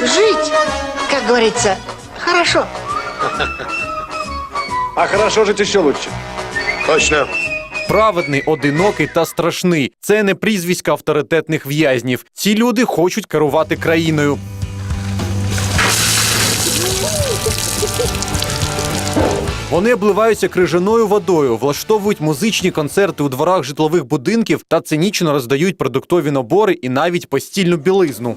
Жить, как говорится, хорошо. А хорошо жить еще лучше. Точно. Праведний, одинокий та страшний. Це не прізвиська авторитетних в'язнів. Ці люди хочуть керувати країною. Вони обливаються крижаною водою, влаштовують музичні концерти у дворах житлових будинків та цинічно роздають продуктові набори і навіть постільну білизну.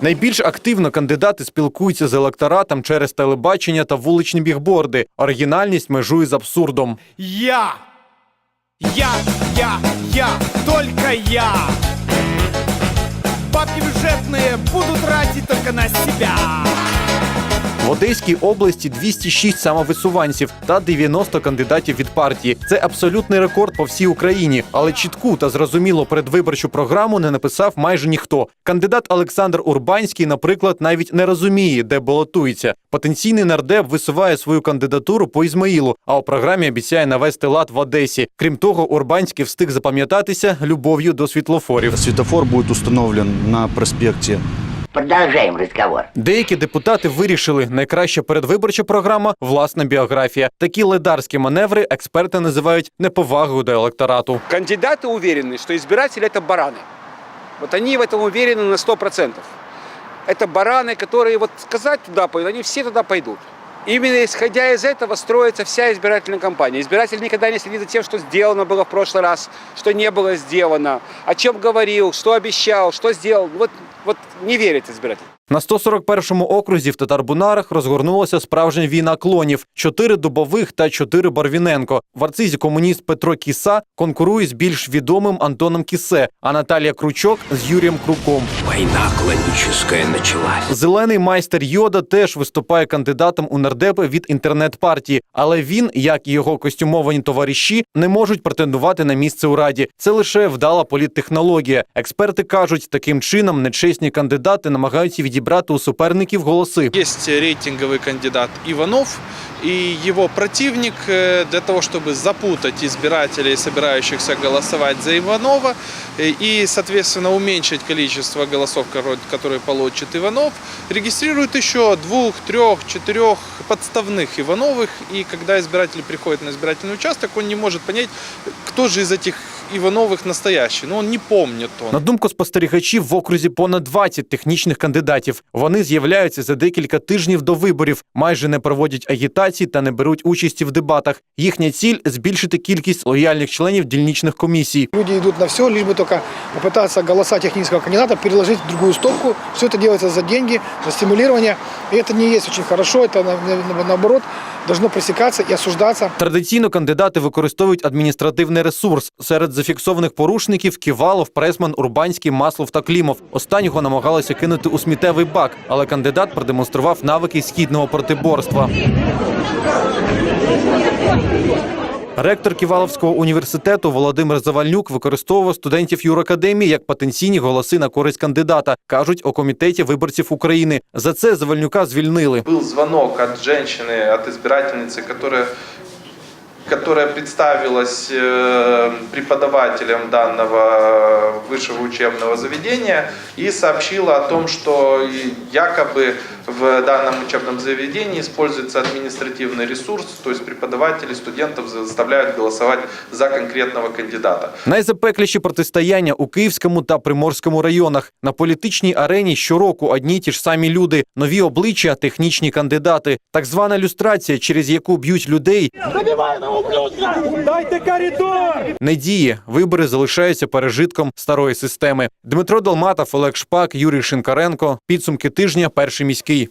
Найбільш активно кандидати спілкуються з електоратом через телебачення та вуличні бігборди. Оригінальність межує з абсурдом. Я! Я, я, я, только я! Бабки бюджетные буду тратить только на себя! Одеській області 206 самовисуванців та 90 кандидатів від партії. Це абсолютний рекорд по всій Україні, але чітку та зрозумілу передвиборчу програму не написав майже ніхто. Кандидат Олександр Урбанський, наприклад, навіть не розуміє, де балотується. Потенційний нардеп висуває свою кандидатуру по Ізмаїлу, а у програмі обіцяє навести лад в Одесі. Крім того, Урбанський встиг запам'ятатися любов'ю до світлофорів. Светофор будет установлен на проспекте Продолжаем разговор. Деякі депутати вирішили, найкраща передвиборча програма власна біографія. Такі ледарські маневри експерти називають неповагою до електорату. Кандидаты уверены, что избиратели это бараны. Вот они в этом уверены на 100%. Это бараны, которые вот сказать туда пойдут, они все туда пойдут. Именно исходя из этого строится вся избирательная кампания. Избиратель никогда не следит за тем, что сделано было в прошлый раз, что не было сделано, о чем говорил, что обещал, что сделал. Вот, вот не верит избиратель. На 141-му окрузі в Татарбунарах розгорнулася справжня війна клонів: чотири Дубових та чотири Барвіненко. В арцизі комуніст Петро Кіса конкурує з більш відомим Антоном Кісе, а Наталія Кручок з Юрієм Круком. Война клоническая началась. Зелений майстер Йода теж виступає кандидатом у нардепи від інтернет-партії, але він, як і його костюмовані товариші, не можуть претендувати на місце у раді. Це лише вдала політтехнологія. Експерти кажуть, таким чином нечесні кандидати намагаються відібрати у суперників голоси. Есть рейтинговый кандидат Иванов и его противник э, для того, чтобы запутать избирателей, собирающихся голосовать за Иванова, э, и, соответственно, уменьшить количество голосов, коро- которые получит Иванов, регистрирует еще двух, трех, четырех подставных Ивановых, и когда избиратель приходит на избирательный участок, он не может понять, кто же из этих Ивановых настоящий. Ну, он не помнит он. На думку спостерігачів, в окрузі понад 20 технічних кандидатів. Вони з'являються за декілька тижнів до виборів, майже не проводять агітації та не беруть участі в дебатах. Їхня ціль збільшити кількість лояльних членів дільничних комісій. Люди идут на все, лишь бы только попытаться голоса технического кандидата переложить в другую стопку. Все это делается за деньги, за стимулирование. И это не есть очень хорошо, это на- на- наоборот должно пресекаться и осуждаться. Традиційно кандидати використовують адміністративний ресурс. Серед зафіксованих порушників Ківалов, Пресман, Урбанський, Маслов та Клімов. Останнього намагалися кинути у сміттєвий бак, але кандидат продемонстрував навики східного протиборства. Ректор Ківаловського університету Володимир Завальнюк використовував студентів юракадемії як потенційні голоси на користь кандидата, кажуть у комітеті виборців України. За це Завальнюка звільнили. Был звонок от женщины, от избирательницы, которая которая представилась э, преподавателем данного высшего учебного заведения и сообщила о том, что и якобы в данном учебном заведении используется административный ресурс, то есть преподаватели студентов заставляют голосовать за конкретного кандидата. Найзапекліші протистояння у Київському та Приморському районах. На політичній арені щороку одні й ті ж самі люди, нові обличчя, технічні кандидати, так звана люстрація, через яку б'ють людей. Дайте коридор! Не. Вибори залишаються пережитком старої системи. Дмитро Долматов, Олег Шпак, Юрій Шинкаренко. Підсумки тижня. Перший міський.